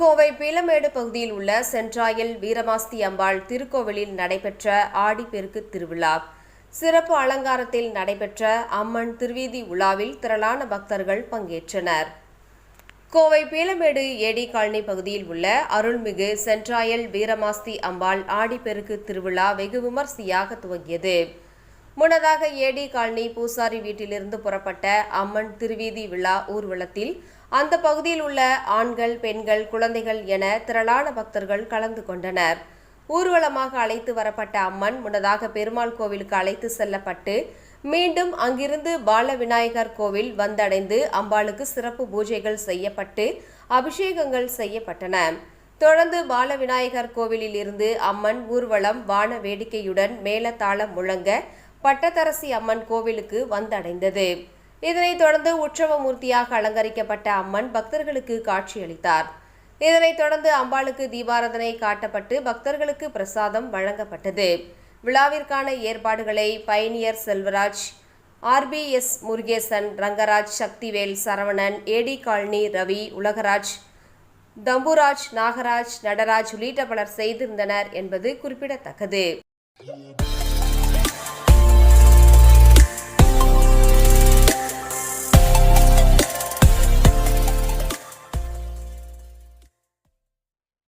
கோவை பீலமேடு பகுதியில் உள்ள சென்ட்ராயல் வீரமாஸ்தி அம்பாள் திருக்கோவிலில் நடைபெற்ற ஆடிப்பெருக்கு திருவிழா. சிறப்பு அலங்காரத்தில் நடைபெற்ற அம்மன் திருவீதி உலாவில் திரளான பக்தர்கள் பங்கேற்றனர். கோவை பீலமேடு ஏடி காலனி பகுதியில் உள்ள அருள்மிகு சென்ட்ராயல் வீரமாஸ்தி அம்பாள் ஆடிப்பெருக்கு திருவிழா வெகு விமர்சையாக துவங்கியது. முன்னதாக ஏடி காலனி பூசாரி வீட்டிலிருந்து புறப்பட்ட அம்மன் திருவீதி விழா ஊர்வலத்தில் அந்த பகுதியில் உள்ள ஆண்கள் பெண்கள் குழந்தைகள் என திரளான பக்தர்கள் கலந்து கொண்டனர். ஊர்வலமாக அழைத்து வரப்பட்ட அம்மன் முன்னதாக பெருமாள் கோவிலுக்கு அழைத்து செல்லப்பட்டு மீண்டும் அங்கிருந்து பால விநாயகர் கோவில் வந்தடைந்து அம்பாளுக்கு சிறப்பு பூஜைகள் செய்யப்பட்டு அபிஷேகங்கள் செய்யப்பட்டன. தொடர்ந்து பால விநாயகர் கோவிலில் இருந்து அம்மன் ஊர்வலம் வான வேடிக்கையுடன் மேளதாளம் முழங்க பட்டத்தரசி அம்மன் கோவிலுக்கு வந்தடைந்தது. இதனைத் தொடர்ந்து உற்சவ மூர்த்தியாக அலங்கரிக்கப்பட்ட அம்மன் பக்தர்களுக்கு காட்சியளித்தார். இதனைத் தொடர்ந்து அம்பாளுக்கு தீபாராதனை காட்டப்பட்டு பக்தர்களுக்கு பிரசாதம் வழங்கப்பட்டது. விழாவிற்கான ஏற்பாடுகளை பயணியர் Selvaraj RPS Murugesan Rangaraj Sakthivel Saravanan AD colony Ravi Ulagaraj Thamburaj Nagaraj Natraj உள்ளிட்ட பலர் செய்திருந்தனர் என்பது குறிப்பிடத்தக்கது.